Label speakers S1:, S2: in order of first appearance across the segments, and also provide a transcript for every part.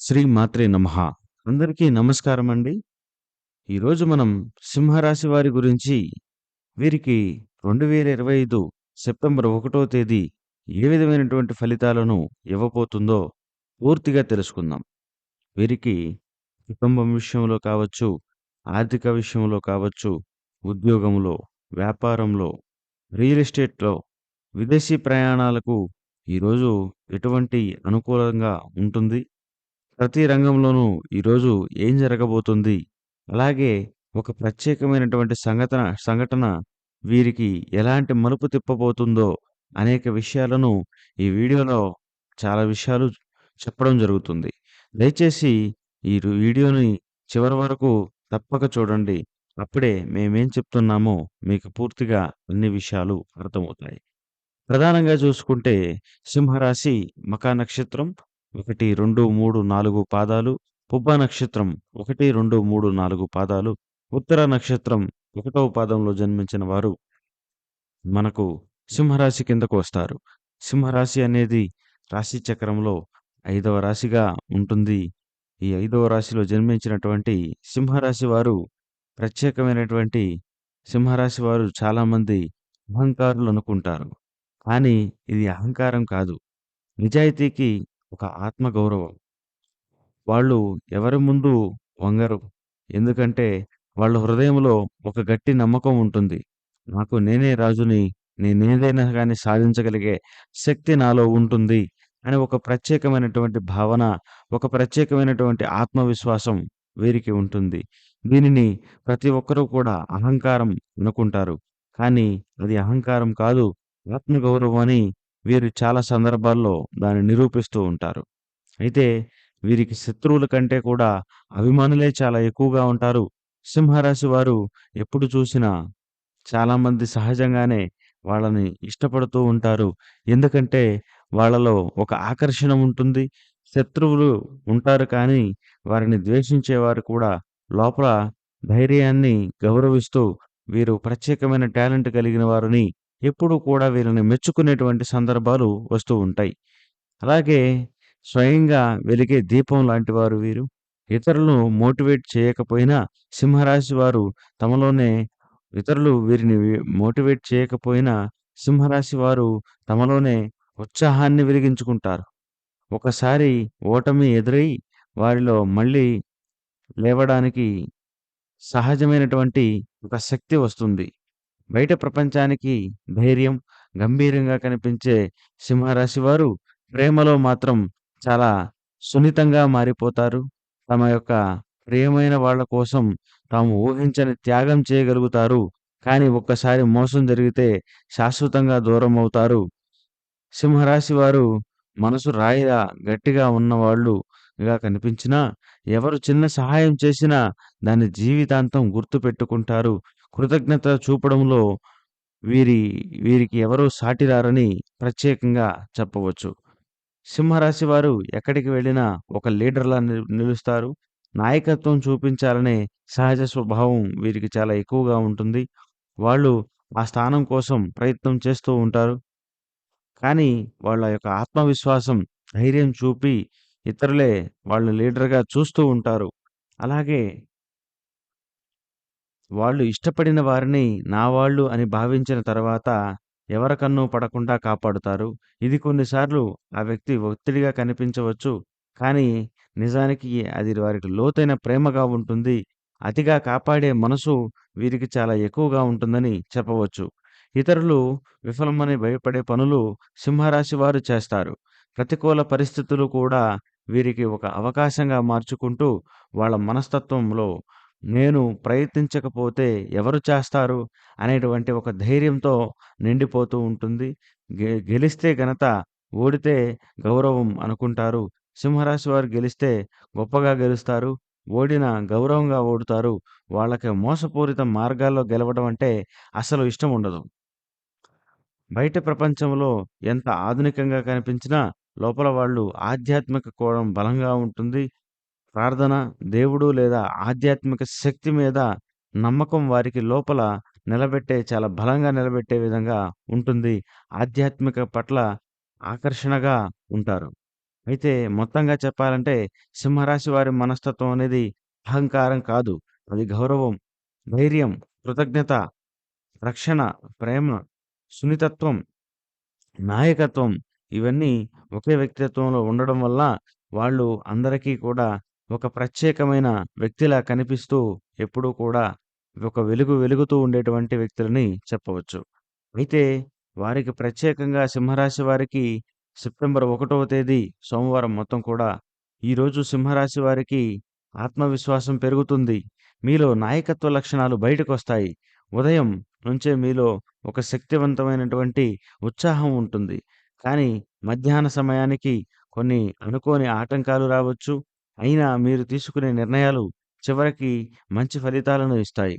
S1: శ్రీ మాత్రే నమ. అందరికీ నమస్కారం అండి. ఈరోజు మనం సింహరాశి వారి గురించి వీరికి రెండు వేల ఇరవై ఐదు సెప్టెంబర్ ఒకటో తేదీ ఏ విధమైనటువంటి ఫలితాలను ఇవ్వబోతుందో పూర్తిగా తెలుసుకుందాం. వీరికి కుటుంబం విషయంలో కావచ్చు ఆర్థిక విషయంలో కావచ్చు ఉద్యోగంలో వ్యాపారంలో రియల్ ఎస్టేట్లో విదేశీ ప్రయాణాలకు ఈరోజు ఎటువంటి అనుకూలంగా ఉంటుంది? ప్రతి రంగంలోనూ ఈరోజు ఏం జరగబోతుంది? అలాగే ఒక ప్రత్యేకమైనటువంటి సంఘటన సంఘటన వీరికి ఎలాంటి మలుపు తిప్పబోతుందో అనేక విషయాలను ఈ వీడియోలో చాలా విషయాలు చెప్పడం జరుగుతుంది. దయచేసి ఈ రు- వీడియోని చివరి వరకు తప్పక చూడండి. అప్పుడే మేమేం చెప్తున్నామో మీకు పూర్తిగా అన్ని విషయాలు అర్థమవుతాయి. ప్రధానంగా చూసుకుంటే సింహరాశి మకా నక్షత్రం ఒకటి రెండు మూడు నాలుగు పాదాలు పుబ్బ నక్షత్రం ఒకటి రెండు మూడు నాలుగు పాదాలు ఉత్తర నక్షత్రం ఒకటవ పాదంలో జన్మించిన వారు మనకు సింహరాశి కిందకు వస్తారు. సింహరాశి అనేది రాశి చక్రంలో ఐదవ రాశిగా ఉంటుంది. ఈ ఐదవ రాశిలో జన్మించినటువంటి సింహరాశి వారు ప్రత్యేకమైనటువంటి సింహరాశి వారు చాలామంది అహంకారులు అనుకుంటారు. కానీ ఇది అహంకారం కాదు. నిజాయితీకి ఒక ఆత్మగౌరవం. వాళ్ళు ఎవరి ముందు వంగరు. ఎందుకంటే వాళ్ళ హృదయంలో ఒక గట్టి నమ్మకం ఉంటుంది. నాకు నేనే రాజుని నేనేదైనా కానీ సాధించగలిగే శక్తి నాలో ఉంటుంది అని ఒక ప్రత్యేకమైనటువంటి భావన ఒక ప్రత్యేకమైనటువంటి ఆత్మవిశ్వాసం వీరికి ఉంటుంది. దీనిని ప్రతి ఒక్కరూ కూడా అహంకారం అనుకుంటారు. కానీ అది అహంకారం కాదు ఆత్మగౌరవం అని వీరు చాలా సందర్భాల్లో దాన్ని నిరూపిస్తూ ఉంటారు. అయితే వీరికి శత్రువుల కంటే కూడా అభిమానులే చాలా ఎక్కువగా ఉంటారు. సింహరాశి వారు ఎప్పుడు చూసినా చాలామంది సహజంగానే వాళ్ళని ఇష్టపడుతూ ఉంటారు. ఎందుకంటే వాళ్ళలో ఒక ఆకర్షణ ఉంటుంది. శత్రువులు ఉంటారు కానీ వారిని ద్వేషించేవారు కూడా లోపల ధైర్యాన్ని గౌరవిస్తూ వీరు ప్రత్యేకమైన టాలెంట్ కలిగిన వారిని ఎప్పుడూ కూడా వీరిని మెచ్చుకునేటువంటి సందర్భాలు వస్తూ ఉంటాయి. అలాగే స్వయంగా వెలిగే దీపం లాంటి వారు వీరు. ఇతరులను మోటివేట్ చేయకపోయినా సింహరాశి వారు తమలోనే ఇతరులు వీరిని మోటివేట్ చేయకపోయినా సింహరాశి వారు తమలోనే ఉత్సాహాన్ని వెలిగించుకుంటారు. ఒకసారి ఓటమి ఎదురై వారిలో మళ్ళీ లేవడానికి సహజమైనటువంటి ఒక శక్తి వస్తుంది. బయట ప్రపంచానికి ధైర్యం గంభీరంగా కనిపించే సింహరాశి వారు ప్రేమలో మాత్రం చాలా సున్నితంగా మారిపోతారు. తమ యొక్క ప్రియమైన వాళ్ళ కోసం తాము ఊహించని త్యాగం చేయగలుగుతారు. కానీ ఒక్కసారి మోసం జరిగితే శాశ్వతంగా దూరం అవుతారు. సింహరాశి వారు మనసు రాయిలా గట్టిగా ఉన్నవాళ్ళుగా కనిపించినా ఎవరు చిన్న సహాయం చేసినా దాన్ని జీవితాంతం గుర్తుపెట్టుకుంటారు. కృతజ్ఞత చూపడంలో వీరి వీరికి ఎవరూ సాటిరారని ప్రత్యేకంగా చెప్పవచ్చు. సింహరాశి వారు ఎక్కడికి వెళ్ళినా ఒక లీడర్లా నిలుస్తారు. నాయకత్వం చూపించాలనే సహజ స్వభావం వీరికి చాలా ఎక్కువగా ఉంటుంది. వాళ్ళు ఆ స్థానం కోసం ప్రయత్నం చేస్తూ ఉంటారు. కానీ వాళ్ళ యొక్క ఆత్మవిశ్వాసం ధైర్యం చూపి ఇతరులే వాళ్ళని లీడర్గా చూస్తూ ఉంటారు. అలాగే వాళ్ళు ఇష్టపడిన వారిని నా వాళ్ళు అని భావించిన తర్వాత ఎవరికన్నూ పడకుండా కాపాడుతారు. ఇది కొన్నిసార్లు ఆ వ్యక్తి ఒత్తిడిగా కనిపించవచ్చు. కానీ నిజానికి అది వారికి లోతైన ప్రేమగా ఉంటుంది. అతిగా కాపాడే మనసు వీరికి చాలా ఎక్కువగా ఉంటుందని చెప్పవచ్చు. ఇతరులు విఫలమని భయపడే పనులు సింహరాశి వారు చేస్తారు. ప్రతికూల పరిస్థితులు కూడా వీరికి ఒక అవకాశంగా మార్చుకుంటూ వాళ్ళ మనస్తత్వంలో నేను ప్రయత్నించకపోతే ఎవరు చేస్తారు? అనేటువంటి ఒక ధైర్యంతో నిండిపోతూ ఉంటుంది. గె గెలిస్తే ఘనత ఓడితే గౌరవం అనుకుంటారు. సింహరాశి వారు గెలిస్తే గొప్పగా గెలుస్తారు. ఓడిన గౌరవంగా ఓడుతారు. వాళ్ళకి మోసపూరిత మార్గాల్లో గెలవడం అంటే అసలు ఇష్టం ఉండదు. బయట ప్రపంచంలో ఎంత ఆధునికంగా కనిపించినా లోపల వాళ్ళు ఆధ్యాత్మిక కోణం బలంగా ఉంటుంది. ప్రార్థన దేవుడు లేదా ఆధ్యాత్మిక శక్తి మీద నమ్మకం వారికి లోపల నిలబెట్టే చాలా బలంగా నిలబెట్టే విధంగా ఉంటుంది ఆధ్యాత్మిక పట్ల ఆకర్షణగా ఉంటారు అయితే మొత్తంగా చెప్పాలంటే సింహరాశి వారి మనస్తత్వం అనేది అహంకారం కాదు. అది గౌరవం, ధైర్యం, కృతజ్ఞత, రక్షణ, ప్రేమ, సున్నితత్వం, నాయకత్వం ఇవన్నీ ఒకే వ్యక్తిత్వంలో ఉండడం వల్ల వాళ్ళు అందరికీ కూడా ఒక ప్రత్యేకమైన వ్యక్తిలా కనిపిస్తూ ఎప్పుడూ కూడా ఒక వెలుగు వెలుగుతూ ఉండేటువంటి వ్యక్తులని చెప్పవచ్చు. అయితే వారికి ప్రత్యేకంగా సింహరాశి వారికి సెప్టెంబర్ ఒకటవ తేదీ సోమవారం మొత్తం కూడా ఈరోజు సింహరాశి వారికి ఆత్మవిశ్వాసం పెరుగుతుంది. మీలో నాయకత్వ లక్షణాలు బయటకొస్తాయి. ఉదయం నుంచే మీలో ఒక శక్తివంతమైనటువంటి ఉత్సాహం ఉంటుంది. కానీ మధ్యాహ్న సమయానికి కొన్ని అనుకోని ఆటంకాలు రావచ్చు. అయినా మీరు తీసుకునే నిర్ణయాలు చివరికి మంచి ఫలితాలను ఇస్తాయి.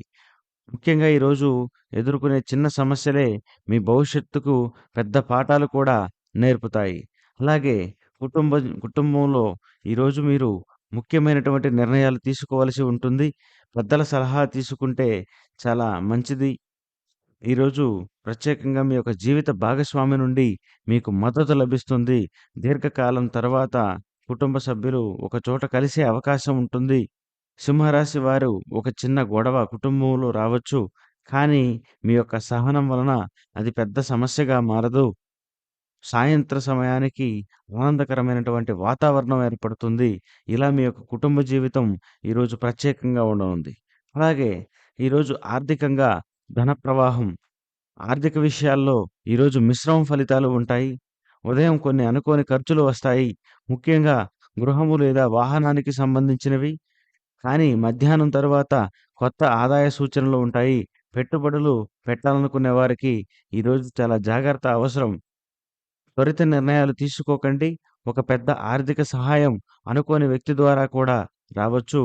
S1: ముఖ్యంగా ఈరోజు ఎదుర్కొనే చిన్న సమస్యలే మీ భవిష్యత్తుకు పెద్ద పాఠాలు కూడా నేర్పుతాయి. అలాగే కుటుంబ కుటుంబంలో ఈరోజు మీరు ముఖ్యమైనటువంటి నిర్ణయాలు తీసుకోవలసి ఉంటుంది. పెద్దల సలహా తీసుకుంటే చాలా మంచిది. ఈరోజు ప్రత్యేకంగా మీ యొక్క జీవిత భాగస్వామి నుండి మీకు మద్దతు లభిస్తుంది. దీర్ఘకాలం తర్వాత కుటుంబ సభ్యులు ఒక చోట కలిసే అవకాశం ఉంటుంది. సింహరాశి వారు ఒక చిన్న గొడవ కుటుంబంలో రావచ్చు. కానీ మీ యొక్క సహనం వలన అది పెద్ద సమస్యగా మారదు. సాయంత్ర సమయానికి ఆనందకరమైనటువంటి వాతావరణం ఏర్పడుతుంది. ఇలా మీ యొక్క కుటుంబ జీవితం ఈరోజు ప్రత్యేకంగా ఉండనుంది. అలాగే ఈరోజు ఆర్థికంగా ధన ప్రవాహం, ఆర్థిక విషయాల్లో ఈరోజు మిశ్రమ ఫలితాలు ఉంటాయి. ఉదయం కొన్ని అనుకోని ఖర్చులు వస్తాయి. ముఖ్యంగా గృహము లేదా వాహనానికి సంబంధించినవి. కానీ మధ్యాహ్నం తర్వాత కొత్త ఆదాయ సూచనలు ఉంటాయి. పెట్టుబడులు పెట్టాలనుకునే వారికి ఈరోజు చాలా జాగ్రత్త అవసరం. త్వరిత నిర్ణయాలు తీసుకోకండి. ఒక పెద్ద ఆర్థిక సహాయం అనుకోని వ్యక్తి ద్వారా కూడా రావచ్చు.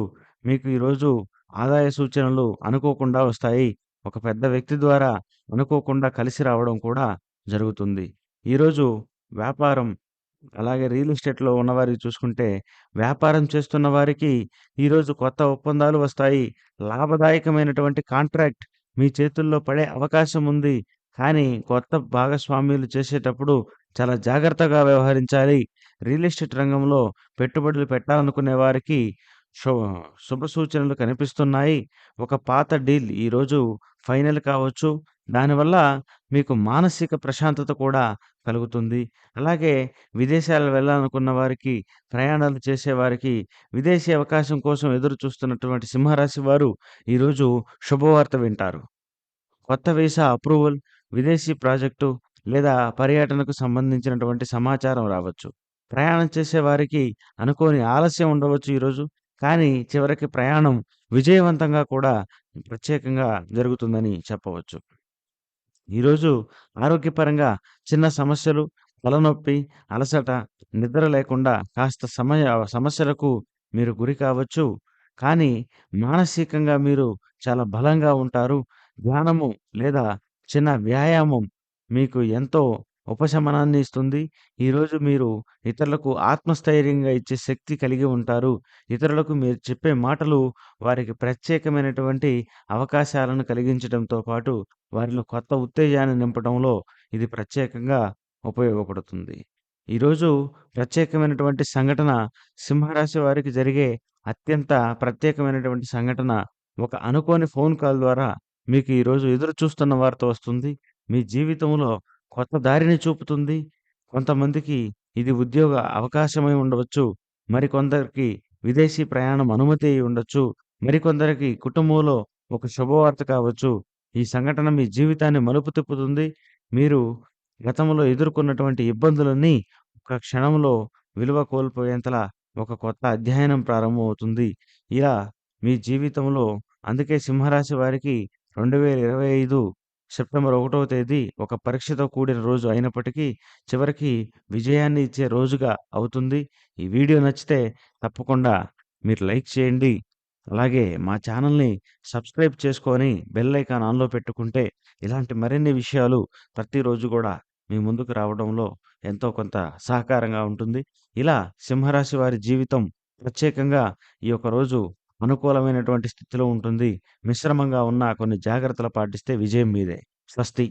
S1: మీకు ఈరోజు ఆదాయ సూచనలు అనుకోకుండా వస్తాయి. ఒక పెద్ద వ్యక్తి ద్వారా అనుకోకుండా కలిసి రావడం కూడా జరుగుతుంది. ఈరోజు వ్యాపారం అలాగే రియల్ ఎస్టేట్‌లో ఉన్నవారికి చూసుకుంటే వ్యాపారం చేస్తున్న వారికి ఈరోజు కొత్త ఒప్పందాలు వస్తాయి. లాభదాయకమైనటువంటి కాంట్రాక్ట్ మీ చేతుల్లో పడే అవకాశం ఉంది. కానీ కొత్త భాగస్వామ్యాలు చేసేటప్పుడు చాలా జాగ్రత్తగా వ్యవహరించాలి. రియల్ ఎస్టేట్ రంగంలో పెట్టుబడులు పెట్టాలనుకునే వారికి శు శుభ సూచనలు కనిపిస్తున్నాయి. ఒక పాత డీల్ ఈరోజు ఫైనల్ కావచ్చు. దానివల్ల మీకు మానసిక ప్రశాంతత కూడా కలుగుతుంది. అలాగే విదేశాలు వెళ్ళాలనుకున్న వారికి, ప్రయాణాలు చేసేవారికి, విదేశీ అవకాశం కోసం ఎదురు చూస్తున్నటువంటి సింహరాశి వారు ఈరోజు శుభవార్త వింటారు. కొత్త వీసా అప్రూవల్, విదేశీ ప్రాజెక్టు లేదా పర్యటనకు సంబంధించినటువంటి సమాచారం రావచ్చు. ప్రయాణం చేసేవారికి అనుకోని ఆలస్యం ఉండవచ్చు ఈరోజు. కానీ చివరికి ప్రయాణం విజయవంతంగా కూడా ప్రత్యేకంగా జరుగుతుందని చెప్పవచ్చు. ఈరోజు ఆరోగ్యపరంగా చిన్న సమస్యలు, తలనొప్పి, అలసట, నిద్ర లేకుండా కాస్త సమయ సమస్యలకు మీరు గురి కావచ్చు. కానీ మానసికంగా మీరు చాలా బలంగా ఉంటారు. ధ్యానము లేదా చిన్న వ్యాయామం మీకు ఎంతో ఉపశమనాన్ని ఇస్తుంది. ఈరోజు మీరు ఇతరులకు ఆత్మస్థైర్యంగా ఇచ్చే శక్తి కలిగి ఉంటారు. ఇతరులకు మీరు చెప్పే మాటలు వారికి ప్రత్యేకమైనటువంటి అవకాశాలను కలిగించడంతో పాటు వారిలో కొత్త ఉత్తేజాన్ని నింపడంలో ఇది ప్రత్యేకంగా ఉపయోగపడుతుంది. ఈరోజు ప్రత్యేకమైనటువంటి సంఘటన సింహరాశి వారికి జరిగే అత్యంత ప్రత్యేకమైనటువంటి సంఘటన ఒక అనుకోని ఫోన్ కాల్ ద్వారా మీకు ఈరోజు ఎదురు చూస్తున్న వార్త వస్తుంది. మీ జీవితంలో కొత్త దారిని చూపుతుంది. కొంతమందికి ఇది ఉద్యోగ అవకాశమై ఉండవచ్చు. మరికొందరికి విదేశీ ప్రయాణం అనుమతి అయి ఉండొచ్చు. మరికొందరికి కుటుంబంలో ఒక శుభవార్త కావచ్చు. ఈ సంఘటన మీ జీవితాన్ని మలుపు తిప్పుతుంది. మీరు గతంలో ఎదుర్కొన్నటువంటి ఇబ్బందులన్నీ ఒక క్షణంలో విలువ కోల్పోయేంతలా ఒక కొత్త అధ్యాయనం ప్రారంభమవుతుంది. ఇలా మీ జీవితంలో అందుకే సింహరాశి వారికి 2025 సెప్టెంబర్ ఒకటవ తేదీ ఒక పరీక్షతో కూడిన రోజు అయినప్పటికీ చివరికి విజయాన్ని ఇచ్చే రోజుగా అవుతుంది. ఈ వీడియో నచ్చితే తప్పకుండా మీరు లైక్ చేయండి. అలాగే మా ఛానల్‌ని సబ్స్క్రైబ్ చేసుకొని బెల్ ఐకాన్ ఆన్‌లో పెట్టుకుంటే ఇలాంటి మరిన్ని విషయాలు ప్రతిరోజు కూడా మీ ముందుకు రావడంలో ఎంతో కొంత సహకారంగా ఉంటుంది. ఇలా సింహరాశి వారి జీవితం ప్రత్యేకంగా ఈ యొక్క రోజు అనుకూలమైనటువంటి స్థితిలో ఉంటుంది. మిశ్రమంగా ఉన్న కొన్ని జాగ్రత్తలు పాటిస్తే విజయం మీదే. స్వస్తి.